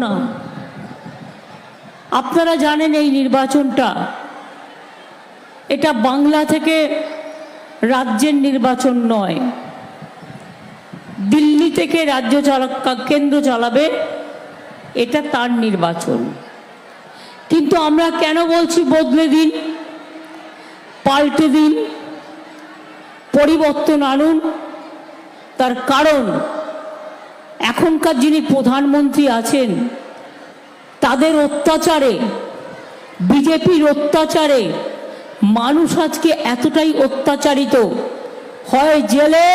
না। আপনারা জানেন এই নির্বাচনটা? এটা বাংলা থেকে রাজ্যের নির্বাচন নয়। দিল্লি থেকে রাজ্য চালা, কেন্দ্র চালাবে, এটা তার নির্বাচন। কিন্তু আমরা কেন বলছি বদলে দিন, পাল্টে দিন, পরিবর্তন আনুন? তার কারণ এখনকার যিনি প্রধানমন্ত্রী আছেন, তাদের অত্যাচারে, বিজেপির অত্যাচারে মানুষ আজকে এতটাই অত্যাচারিত। হয় জেলে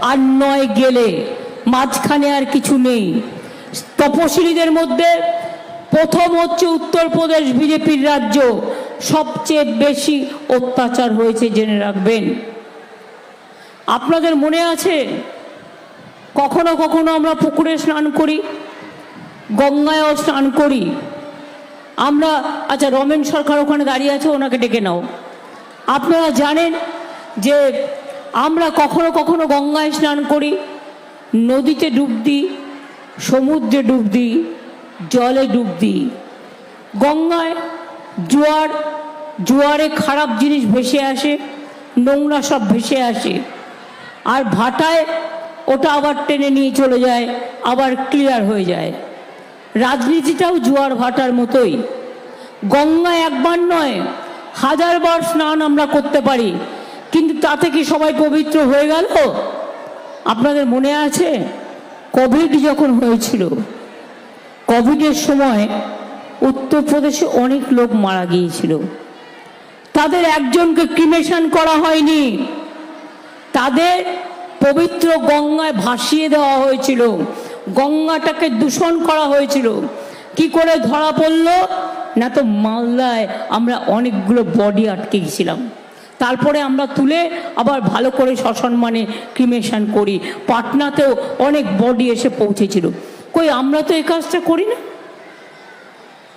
আর নয় গেলে, মাঝখানে আর কিছু নেই। তপশিলীদের মধ্যে প্রথম হচ্ছে উত্তরপ্রদেশ বিজেপির রাজ্য। সবচেয়ে বেশি অত্যাচার হয়েছে জেনে রাখবেন। আপনাদের মনে আছে কখনো কখনো আমরা পুকুরে স্নান করি, গঙ্গায়ও স্নান করি। আমরা আচ্ছা রমেন সরকার ওখানে দাঁড়িয়ে আছে, ওনাকে ডেকে নাও। আপনারা জানেন যে আমরা কখনো কখনো গঙ্গায় স্নান করি, নদীতে ডুব দিই, সমুদ্রে ডুব দিই, জলে ডুব দিই। গঙ্গায় জোয়ার, জোয়ারে খারাপ জিনিস ভেসে আসে, নোংরা সব ভেসে আসে। আর ভাটায় ওটা আবার টেনে নিয়ে চলে যায়, আবার ক্লিয়ার হয়ে যায়। রাজনীতিটাও জোয়ার ভাটার মতোই। গঙ্গা একবার নয় হাজারবার স্নান আমরা করতে পারি। কিন্তু তাতে কি সবাই পবিত্র হয়ে গেল? আপনাদের মনে আছে? কোভিড যখন হয়েছিল কোভিডের সময় উত্তরপ্রদেশে অনেক লোক মারা গিয়েছিল। তাদের একজনকে ক্রিমেশন করা হয়নি। তাদের পবিত্র গঙ্গায় ভাসিয়ে দেওয়া হয়েছিল। গঙ্গাটাকে দূষণ করা হয়েছিল। কি করে ধরা পড়ল? না তো মালদায় আমরা অনেকগুলো বডি আটকে গেছিলাম। তারপরে আমরা তুলে আবার ভালো করে সসম্মানে ক্রিমেশন করি। পাটনাতেও অনেক বডি এসে পৌঁছেছিল। কই, আমরা তো এই কাজটা করি না?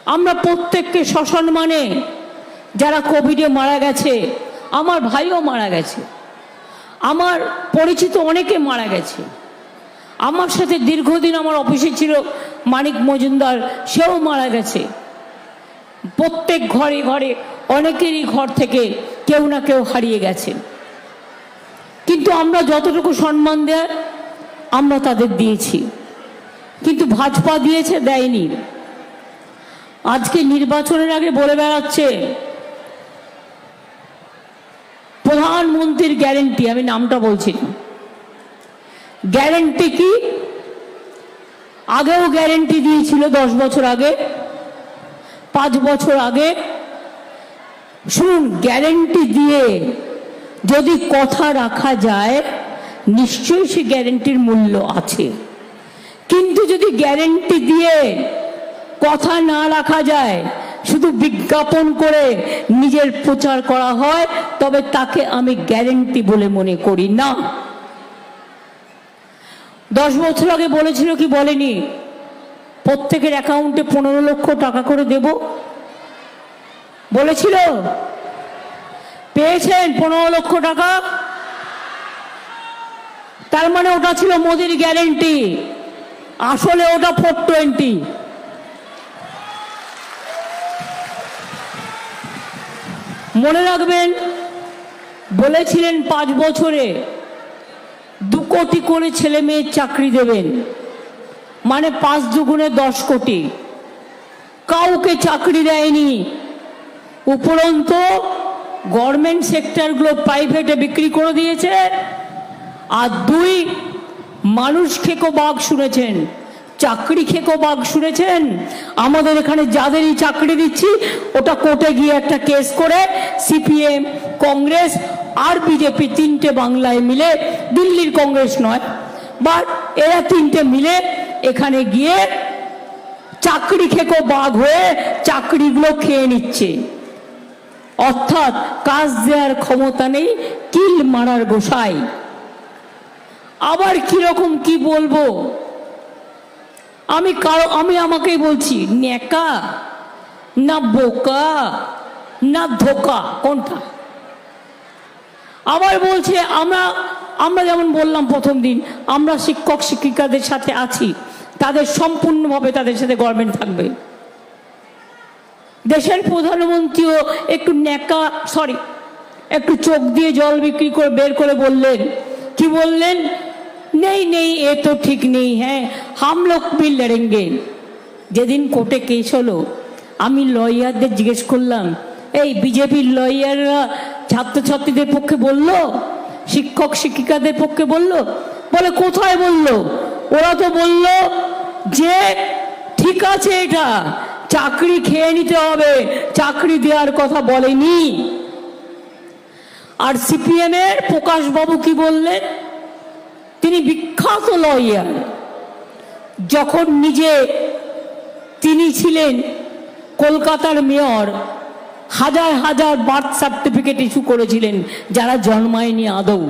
আমরা প্রত্যেককে সসম্মানে, যারা কোভিডে মারা গেছে, আমার ভাইও মারা গেছে। আমার পরিচিত অনেকে মারা গেছে। আমার সাথে দীর্ঘদিন আমার অফিসে ছিল মানিক মজুমদার, সেও মারা গেছে। প্রত্যেক ঘরে ঘরে অনেকেরই ঘর থেকে কেউ না কেউ হারিয়ে গেছে। কিন্তু আমরা যতটুকু সম্মান দেয়, আমরা তাদের দিয়েছি। কিন্তু ভাজপা দিয়েছে, দেয়নি। আজকে নির্বাচনের আগে বলে বেড়াচ্ছে প্রধানমন্ত্রীর গ্যারেন্টি আমি নামটা বলছি। গ্যারেন্টি কি? আগেও গ্যারেন্টি দিয়েছিল দশ বছর আগে, পাঁচ বছর আগে। শুনুন গ্যারেন্টি দিয়ে যদি কথা রাখা যায়, নিশ্চয়ই সে গ্যারেন্টির মূল্য আছে। কিন্তু যদি গ্যারেন্টি দিয়ে কথা না রাখা যায় শুধু বিজ্ঞাপন করে নিজের প্রচার করা হয়, তবে তাকে আমি গ্যারেন্টি বলে মনে করি না। দশ বছর আগে বলেছিল কি বলেনি, প্রত্যেকের অ্যাকাউন্টে পনেরো লক্ষ টাকা করে দেব। বলেছিল, পেয়েছেন পনেরো লক্ষ টাকা? তার মানে ওটা ছিল মোদির গ্যারেন্টি আসলে ওটা ফোর টোয়েন্টি। মনে রাখবেন, বলেছিলেন পাঁচ বছরে দু কোটি করে ছেলে মেয়ের চাকরি দেবেন। মানে পাঁচ দুগুণে দশ কোটি। কাউকে চাকরি দেয়নি। উপরন্ত গভর্নমেন্ট সেক্টরগুলো প্রাইভেটে বিক্রি করে দিয়েছে। আর দুই মানুষ খেকো বাঘ শুনেছেন। চাকরি খেকো বাঘ শুনেছেন? আমাদের এখানে যাদেরই চাকরি দিচ্ছি, ওটা কোর্টে গিয়ে একটা কেস করে সিপিএম, কংগ্রেস আর বিজেপি তিনটে বাংলায় মিলে, দিল্লির কংগ্রেস নয়, বাট এরা তিনটে মিলে এখানে গিয়ে চাকরি খেকো বাঘ হয়ে চাকরিগুলো খেয়ে নিচ্ছে। অর্থাৎ কাজ দেওয়ার ক্ষমতা নেই, কিল মারার গোসাই। আবার কীরকম কি বলব? আমি কারও, আমি আমাকেই বলছি নেকা না বোকা, না ধোকা, কোনটা? আবার বলছে, আমরা আমরা যেমন বললাম প্রথম দিন, আমরা শিক্ষক, শিক্ষিকাদের সাথে আছি, তাদের সম্পূর্ণভাবে তাদের সাথে গভর্নমেন্ট থাকবে। দেশের প্রধানমন্ত্রীও একটু ন্যাকা সরি একটু চোখ দিয়ে জল বিক্রি করে বের করে বললেন, কি বললেন? নেই তো ঠিক নেই হ্যাঁ হাম লোক भी লড়েঙ্গে যেদিন কোর্টে কেস হলো আমি লয়ারদের জিজ্ঞেস করলাম এই বিজেপির লয়াররা ছাত্রছাত্রীদের পক্ষে বলল, শিক্ষক শিক্ষিকাদের পক্ষে বলল, বলে কোথায় বলল? ওরা তো বলল যে, ঠিক আছে এটা, চাকরি খেয়ে নিতে হবে, চাকরি দেওয়ার কথা বলেনি। আর সিপিএম এর প্রকাশবাবু কি বললেন? তিনি বিখ্যাত লয়ার। যখন নিজে তিনি ছিলেন কলকাতার মেয়র, হাজার হাজার বার্থ সার্টিফিকেট ইস্যু করেছিলেন যারা জন্মায়নি আদৌ।